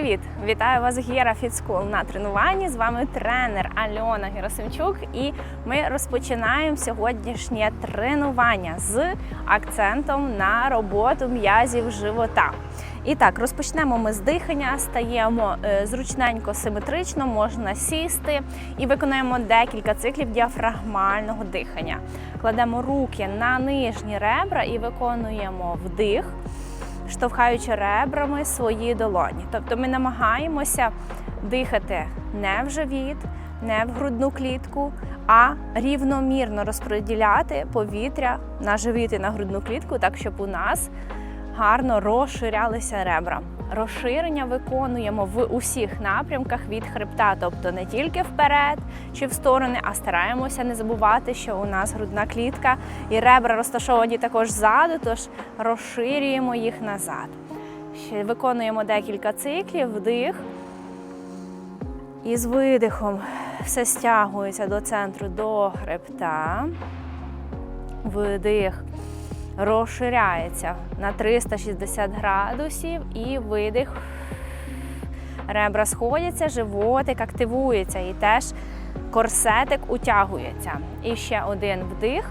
привіт! Вітаю вас Гера Фітскул на тренуванні. З вами тренер Альона Герасимчук, і ми розпочинаємо сьогоднішнє тренування з акцентом на роботу м'язів живота. І так, розпочнемо ми з дихання, стаємо е, зручненько симетрично, можна сісти і виконуємо декілька циклів діафрагмального дихання. Кладемо руки на нижні ребра і виконуємо вдих штовхаючи ребрами свої долоні. Тобто ми намагаємося дихати не в живіт, не в грудну клітку, а рівномірно розподіляти повітря на живіт і на грудну клітку, так щоб у нас гарно розширялися ребра. Розширення виконуємо в усіх напрямках від хребта, тобто не тільки вперед чи в сторони, а стараємося не забувати, що у нас грудна клітка і ребра розташовані також ззаду, тож розширюємо їх назад. Ще виконуємо декілька циклів, вдих. І з видихом все стягується до центру до хребта. Видих розширяється на 360 градусів і видих. Ребра сходяться, животик активується і теж корсетик утягується. І ще один вдих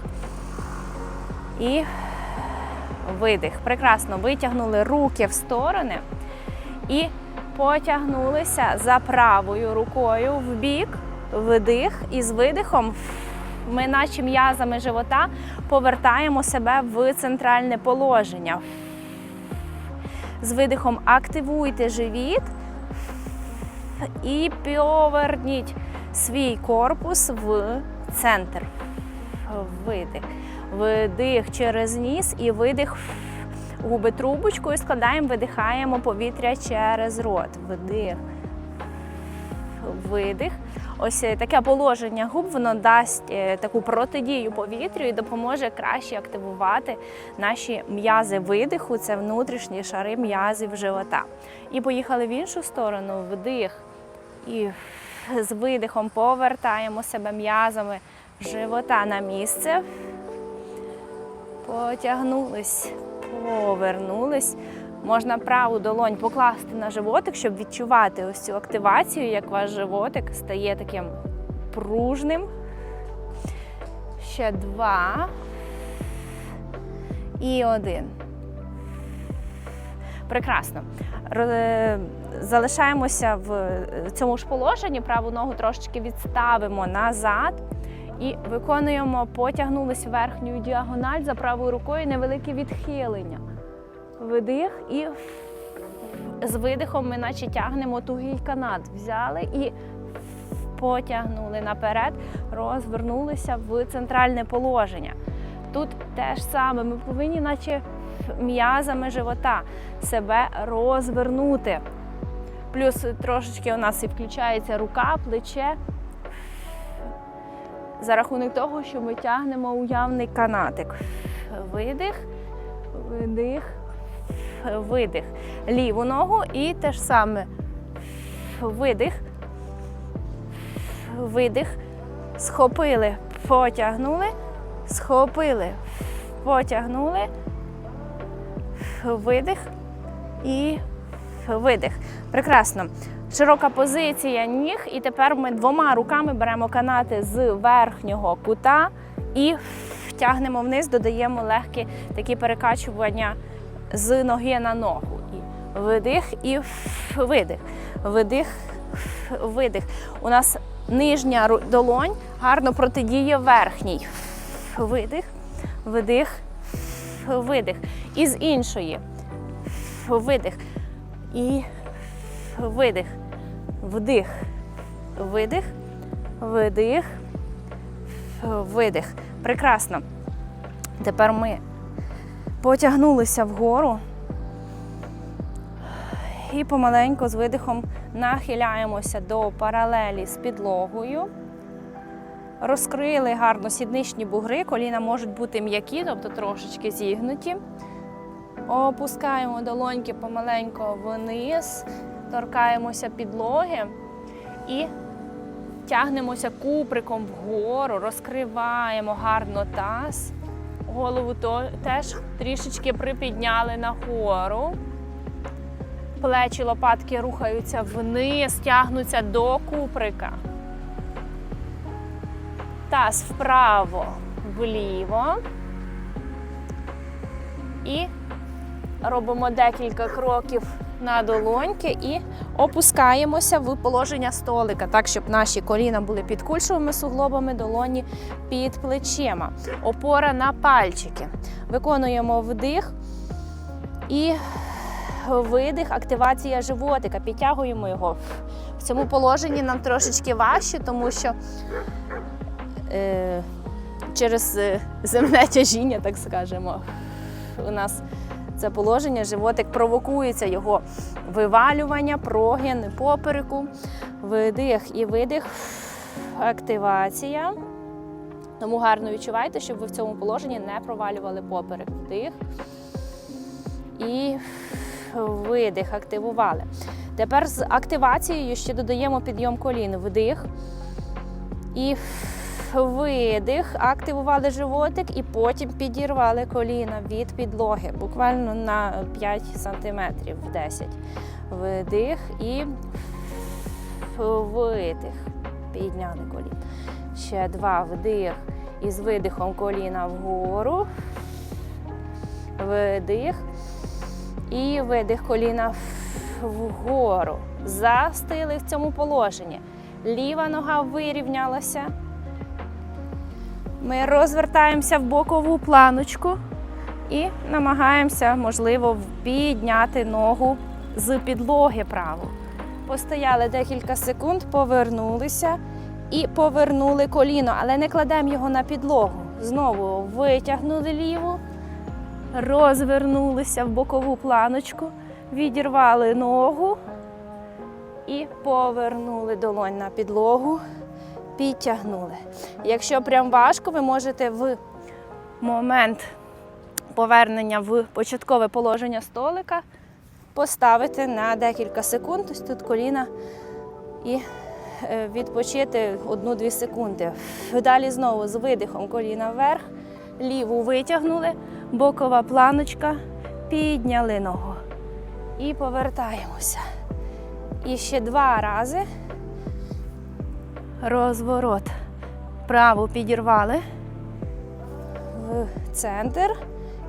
і видих. Прекрасно витягнули руки в сторони і потягнулися за правою рукою в бік, вдих і з видихом ми, наче м'язами живота, повертаємо себе в центральне положення. З видихом активуйте живіт і поверніть свій корпус в центр. Видих. Видих через ніс і видих губи трубочкою складаємо, видихаємо повітря через рот. Вдих. Видих. Ось е, таке положення губ воно дасть е, таку протидію повітрю і допоможе краще активувати наші м'язи видиху, це внутрішні шари м'язів живота. І поїхали в іншу сторону, вдих. І з видихом повертаємо себе м'язами живота на місце. Потягнулись, повернулись. Можна праву долонь покласти на животик, щоб відчувати ось цю активацію, як ваш животик стає таким пружним. Ще два. І один. Прекрасно. Залишаємося в цьому ж положенні, праву ногу трошечки відставимо назад і виконуємо, потягнулись верхню діагональ за правою рукою невелике відхилення. Видих і з видихом ми наче тягнемо тугий канат. Взяли і потягнули наперед, розвернулися в центральне положення. Тут теж саме ми повинні, наче м'язами живота, себе розвернути. Плюс трошечки у нас і включається рука, плече. За рахунок того, що ми тягнемо уявний канатик. Видих, видих, видих. Ліву ногу і те ж саме. Видих, видих, схопили, потягнули, схопили, потягнули, видих і видих. Прекрасно. Широка позиція ніг, і тепер ми двома руками беремо канати з верхнього кута і тягнемо вниз, додаємо легкі такі перекачування з ноги на ногу. І видих і видих. Видих, видих. У нас нижня долонь гарно протидіє верхній. Видих, видих, видих. І з іншої. Видих. І видих. Вдих. Видих. Видих. Видих. Прекрасно. Тепер ми потягнулися вгору і помаленьку з видихом нахиляємося до паралелі з підлогою. Розкрили гарно сідничні бугри, коліна можуть бути м'які, тобто трошечки зігнуті. Опускаємо долоньки помаленько вниз, торкаємося підлоги і тягнемося куприком вгору, розкриваємо гарно таз. Голову теж трішечки припідняли нагору. Плечі лопатки рухаються вниз, тягнуться до куприка. Таз вправо, вліво. І робимо декілька кроків на долоньки і опускаємося в положення столика, так, щоб наші коліна були під кульшовими суглобами, долоні під плечима. Опора на пальчики. Виконуємо вдих і видих, активація животика. Підтягуємо його. В цьому положенні нам трошечки важче, тому що е, через е, земне тяжіння, так скажемо, у нас це положення, животик провокується його вивалювання, прогин попереку, видих і видих, активація. Тому гарно відчувайте, щоб ви в цьому положенні не провалювали поперек. Вдих і видих, активували. Тепер з активацією ще додаємо підйом колін. Вдих і видих, активували животик і потім підірвали коліна від підлоги, буквально на 5 сантиметрів, 10. Вдих і видих. Підняли коліна. Ще два вдих. І з видихом коліна вгору. Видих. І видих коліна вгору. Застили в цьому положенні. Ліва нога вирівнялася. Ми розвертаємося в бокову планочку і намагаємося, можливо, підняти ногу з підлоги праву. Постояли декілька секунд, повернулися і повернули коліно, але не кладемо його на підлогу. Знову витягнули ліву, розвернулися в бокову планочку, відірвали ногу і повернули долонь на підлогу, підтягнули. Якщо прям важко, ви можете в момент повернення в початкове положення столика поставити на декілька секунд. Ось тут коліна і е, відпочити 1-2 секунди. Далі знову з видихом коліна вверх, ліву витягнули, бокова планочка, підняли ногу. І повертаємося. І ще два рази. Розворот. Праву підірвали в центр.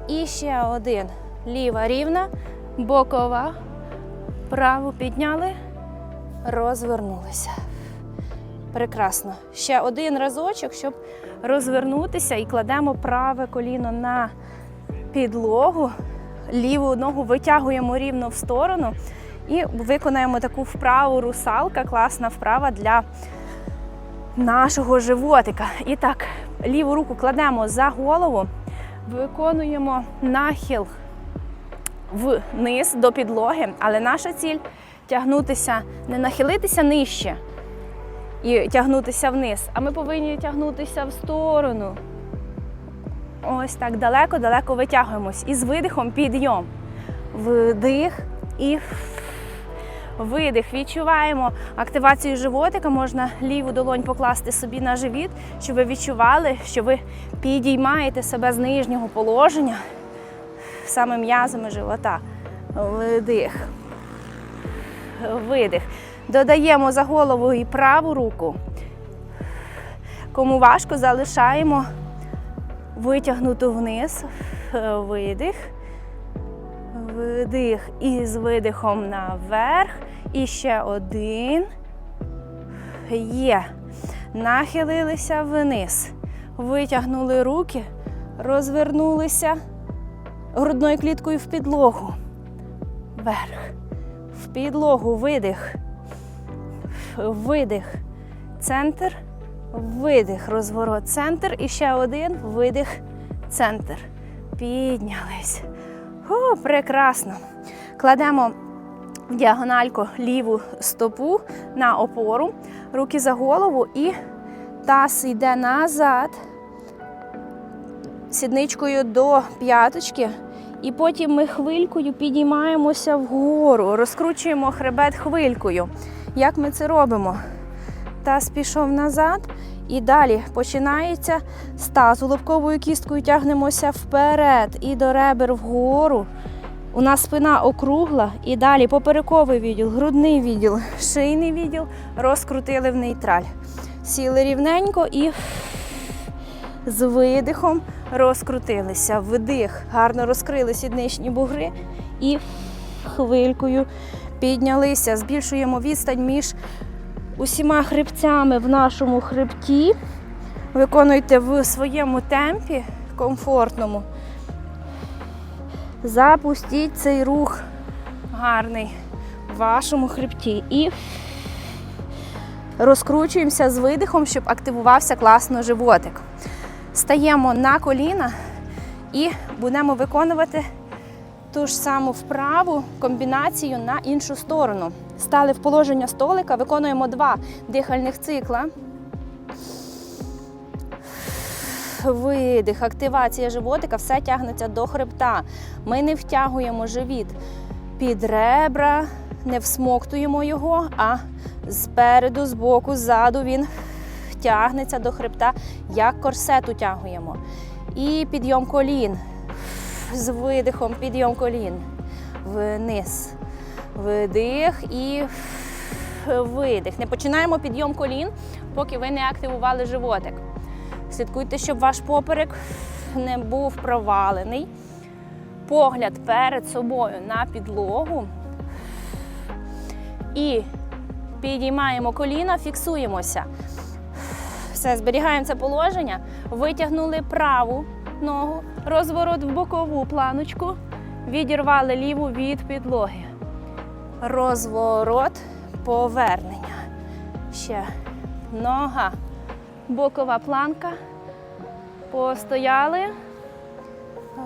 І ще один. Ліва рівна, бокова. Праву підняли, розвернулися. Прекрасно. Ще один разочок, щоб розвернутися і кладемо праве коліно на підлогу, ліву ногу витягуємо рівно в сторону і виконаємо таку вправу русалка, класна вправа для нашого животика. І так, ліву руку кладемо за голову, виконуємо нахил вниз до підлоги, але наша ціль тягнутися, не нахилитися нижче і тягнутися вниз, а ми повинні тягнутися в сторону. Ось так далеко-далеко витягуємось. І з видихом підйом. Вдих і видих. Відчуваємо активацію животика. Можна ліву долонь покласти собі на живіт, щоб ви відчували, що ви підіймаєте себе з нижнього положення саме м'язами живота. Вдих. Видих. Додаємо за голову і праву руку. Кому важко, залишаємо витягнуту вниз. Видих. Вдих. І з видихом наверх. І ще один. Є. Нахилилися вниз. Витягнули руки, розвернулися грудною кліткою в підлогу. Вверх. В підлогу видих. Видих. Центр. Видих. Розворот. Центр. І ще один. Видих. Центр. Піднялись. О, прекрасно. Кладемо в діагональку ліву стопу на опору, руки за голову і таз йде назад, сідничкою до п'яточки. І потім ми хвилькою підіймаємося вгору, розкручуємо хребет хвилькою. Як ми це робимо? Таз пішов назад. І далі починається з тазу. Лобковою кісткою тягнемося вперед і до ребер вгору. У нас спина округла і далі поперековий відділ, грудний відділ, шийний відділ розкрутили в нейтраль. Сіли рівненько і з видихом розкрутилися. Вдих, гарно розкрили сідничні бугри і хвилькою піднялися. Збільшуємо відстань між усіма хребцями в нашому хребті. Виконуйте в своєму темпі комфортному. Запустіть цей рух гарний в вашому хребті. І розкручуємося з видихом, щоб активувався класно животик. Стаємо на коліна і будемо виконувати ту ж саму вправу, комбінацію на іншу сторону. Стали в положення столика, виконуємо два дихальних цикла. Видих, активація животика, все тягнеться до хребта. Ми не втягуємо живіт під ребра, не всмоктуємо його, а спереду, збоку, ззаду він тягнеться до хребта, як корсет утягуємо. І підйом колін. З видихом, підйом колін. Вниз. Видих і видих. Не починаємо підйом колін, поки ви не активували животик. Слідкуйте, щоб ваш поперек не був провалений. Погляд перед собою на підлогу. І підіймаємо коліна, фіксуємося. Все, зберігаємо це положення. Витягнули праву ногу, розворот в бокову планочку, відірвали ліву від підлоги. Розворот, повернення. Ще нога, бокова планка. Постояли,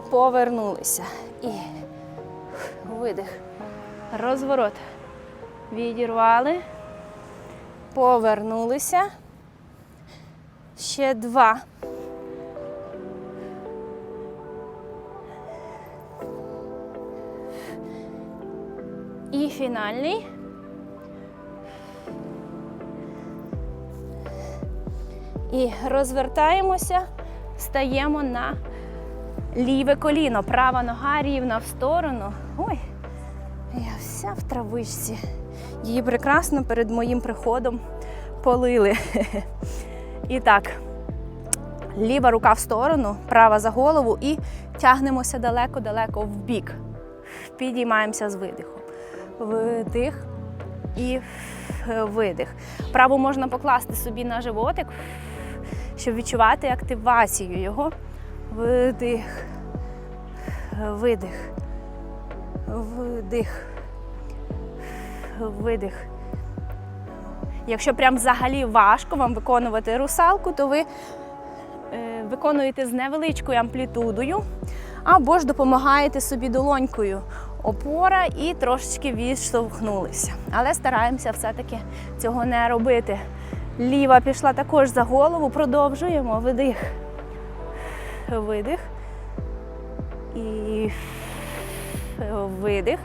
повернулися. І видих. Розворот. Відірвали, повернулися. Ще два. І фінальний. І розвертаємося, стаємо на ліве коліно. Права нога рівна в сторону. Ой, я вся в травичці. Її прекрасно перед моїм приходом полили. І так, ліва рука в сторону, права за голову і тягнемося далеко-далеко в бік. Підіймаємося з видихом. Вдих і видих. Праву можна покласти собі на животик, щоб відчувати активацію його. Вдих, видих, вдих, видих. Якщо прям взагалі важко вам виконувати русалку, то ви е, виконуєте з невеличкою амплітудою або ж допомагаєте собі долонькою опора і трошечки відштовхнулися. Але стараємося все-таки цього не робити. Ліва пішла також за голову, продовжуємо видих. Видих. І видих.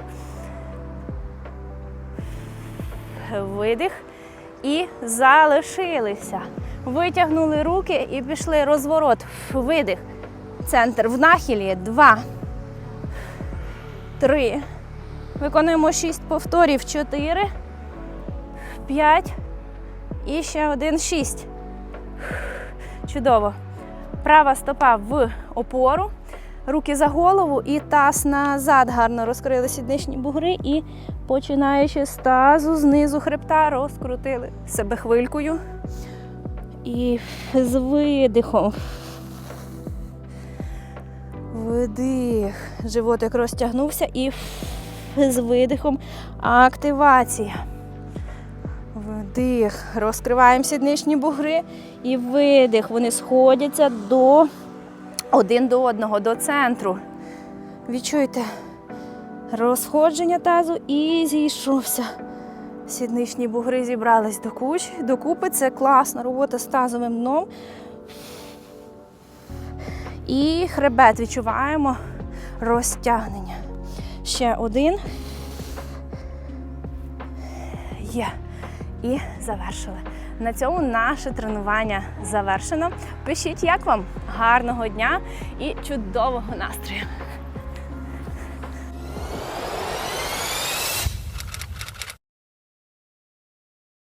Видих. І залишилися. Витягнули руки і пішли розворот. Видих. Центр в нахилі. Два. Три. Виконуємо шість повторів. Чотири. П'ять. І ще один. Шість. Чудово. Права стопа в опору. Руки за голову і таз назад. Гарно розкрили сідничні бугри і починаючи з тазу, знизу хребта, розкрутили себе хвилькою. І з видихом. Видих. Животик розтягнувся і з видихом активація. Вдих. Розкриваємо сідничні бугри і видих. Вони сходяться до один до одного, до центру. Відчуйте розходження тазу і зійшовся. Сідничні бугри зібрались до куч, докупи. Це класна робота з тазовим дном. І хребет відчуваємо розтягнення. Ще один. Є. І завершили. На цьому наше тренування завершено. Пишіть, як вам гарного дня і чудового настрою!